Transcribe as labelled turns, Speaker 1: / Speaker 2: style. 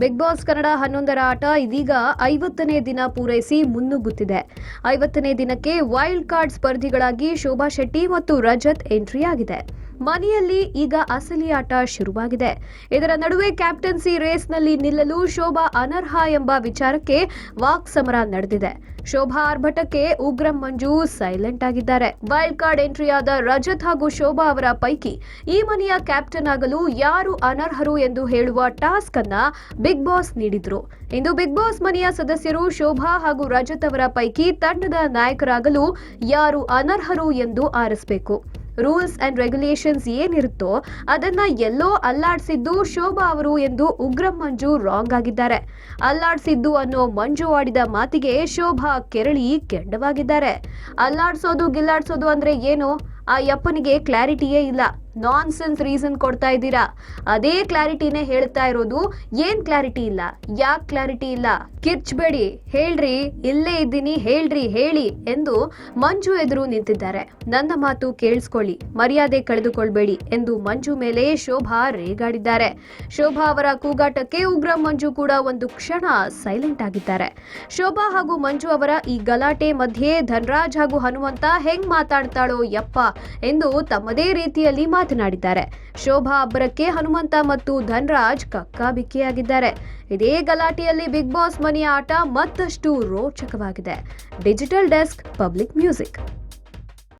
Speaker 1: Big boss Kannada ಹನ್ನೊಂದರ ಆಟ ಇದೀಗ ಐವತ್ತನೇ ದಿನ ಪೂರೈಸಿ ಮುನ್ನುಗ್ಗುತ್ತಿದೆ. ಐವತ್ತನೇ ದಿನಕ್ಕೆ ವೈಲ್ಡ್ ಕಾರ್ಡ್ ಸ್ಪರ್ಧಿಗಳಾಗಿ ಶೋಭಾ ಶೆಟ್ಟಿ ಮತ್ತು ರಜತ್ ಎಂಟ್ರಿ ಆಗಿದೆ ಮನೆಯಲ್ಲಿ ಈಗ ಅಸಲಿ ಆಟ ಶುರುವಾಗಿದೆ. ಇದರ ನಡುವೆ ಕ್ಯಾಪ್ಟನ್ಸಿ ರೇಸ್ನಲ್ಲಿ ನಿಲ್ಲಲು ಶೋಭಾ ಅನರ್ಹ ಎಂಬ ವಿಚಾರಕ್ಕೆ ವಾಕ್ ಸಮರ ನಡೆದಿದೆ. ಶೋಭಾ ಆರ್ಭಟಕ್ಕೆ ಉಗ್ರಂ ಮಂಜು ಸೈಲೆಂಟ್ ಆಗಿದ್ದಾರೆ. ವೈಲ್ಡ್ ಕಾರ್ಡ್ ಎಂಟ್ರಿಯಾದ ರಜತ್ ಹಾಗೂ ಶೋಭಾ ಅವರ ಪೈಕಿ ಈ ಮನೆಯ ಕ್ಯಾಪ್ಟನ್ ಆಗಲು ಯಾರು ಅನರ್ಹರು ಎಂದು ಹೇಳುವ ಟಾಸ್ಕ್ ಅನ್ನ ಬಿಗ್ ಬಾಸ್ ನೀಡಿದ್ರು. ಇಂದು ಬಿಗ್ ಬಾಸ್ ಮನೆಯ ಸದಸ್ಯರು ಶೋಭಾ ಹಾಗೂ ರಜತ್ ಅವರ ಪೈಕಿ ತಂಡದ ನಾಯಕರಾಗಲು ಯಾರು ಅನರ್ಹರು ಎಂದು ಆರಿಸಬೇಕು. ರೂಲ್ಸ್ ಅಂಡ್ ರೆಗ್ಯುಲೇಷನ್ಸ್ ಏನಿರುತ್ತೋ ಅದನ್ನ ಎಲ್ಲೋ ಅಲ್ಲಾಡಿಸಿದ್ದು ಶೋಭಾ ಅವರು ಎಂದು ಉಗ್ರಂ ಮಂಜು ರಾಂಗ್ ಆಗಿದ್ದಾರೆ. ಅಲ್ಲಾಡಿಸಿದ್ದು ಅನ್ನೋ ಮಂಜು ಆಡಿದ ಮಾತಿಗೆ ಶೋಭಾ ಕೆರಳಿ ಕೆಂಡವಾಗಿದ್ದಾರೆ. ಅಲ್ಲಾಡಿಸೋದು ಗಿಲ್ಲಾಡ್ಸೋದು ಅಂದ್ರೆ ಏನು? ಆ ಯಪ್ಪನಿಗೆ ಕ್ಲಾರಿಟಿಯೇ ಇಲ್ಲ. ನಾನ್ ಸೆನ್ಸ್ ರೀಸನ್ ಕೊಡ್ತಾ ಇದ್ದೀರಾ? ಅದೇ ಕ್ಲಾರಿಟಿನೇ ಹೇಳ್ತಾ ಇರೋದು, ಏನ್ ಕ್ಲಾರಿಟಿ ಇಲ್ಲ? ಯಾಕೆ ಕ್ಲಾರಿಟಿ ಇಲ್ಲ? ಕಿರ್ಚ್ಬೇಡಿ, ಹೇಳ್ರಿ, ಇಲ್ಲೇ ಇದ್ದೀನಿ, ಹೇಳ್ರಿ, ಹೇಳಿ ಎಂದು ಮಂಜು ಎದುರು ನಿಂತಿದ್ದಾರೆ. ನನ್ನ ಮಾತು ಕೇಳಿಸ್ಕೊಳ್ಳಿ, ಮರ್ಯಾದೆ ಕಳೆದುಕೊಳ್ಬೇಡಿ ಎಂದು ಮಂಜು ಮೇಲೆ ಶೋಭಾ ರೇಗಾಡಿದ್ದಾರೆ. ಶೋಭಾ ಅವರ ಕೂಗಾಟಕ್ಕೆ ಉಗ್ರ ಮಂಜು ಕೂಡ ಒಂದು ಕ್ಷಣ ಸೈಲೆಂಟ್ ಆಗಿದ್ದಾರೆ. ಶೋಭಾ ಹಾಗೂ ಮಂಜು ಅವರ ಈ ಗಲಾಟೆ ಮಧ್ಯೆ ಧನ್ರಾಜ್ ಹಾಗೂ ಹನುಮಂತ ಹೆಂಗ್ ಮಾತಾಡ್ತಾಳೋ ಯಪ್ಪ ಎಂದು ತಮ್ಮದೇ ರೀತಿಯಲ್ಲಿ ಮಾತನಾಡಿದ್ದಾರೆ. ಶೋಭಾ ಅಬ್ಬರಕ್ಕೆ ಹನುಮಂತ ಮತ್ತು ಧನ್ರಾಜ್ ಕಕ್ಕಾಬಿಕ್ಕಿಯಾಗಿದ್ದಾರೆ. ಇದೇ ಗಲಾಟೆಯಲ್ಲಿ ಬಿಗ್ ಬಾಸ್ ಮನೆಯ ಆಟ ಮತ್ತಷ್ಟು ರೋಚಕವಾಗಿದೆ. Digital desk public music.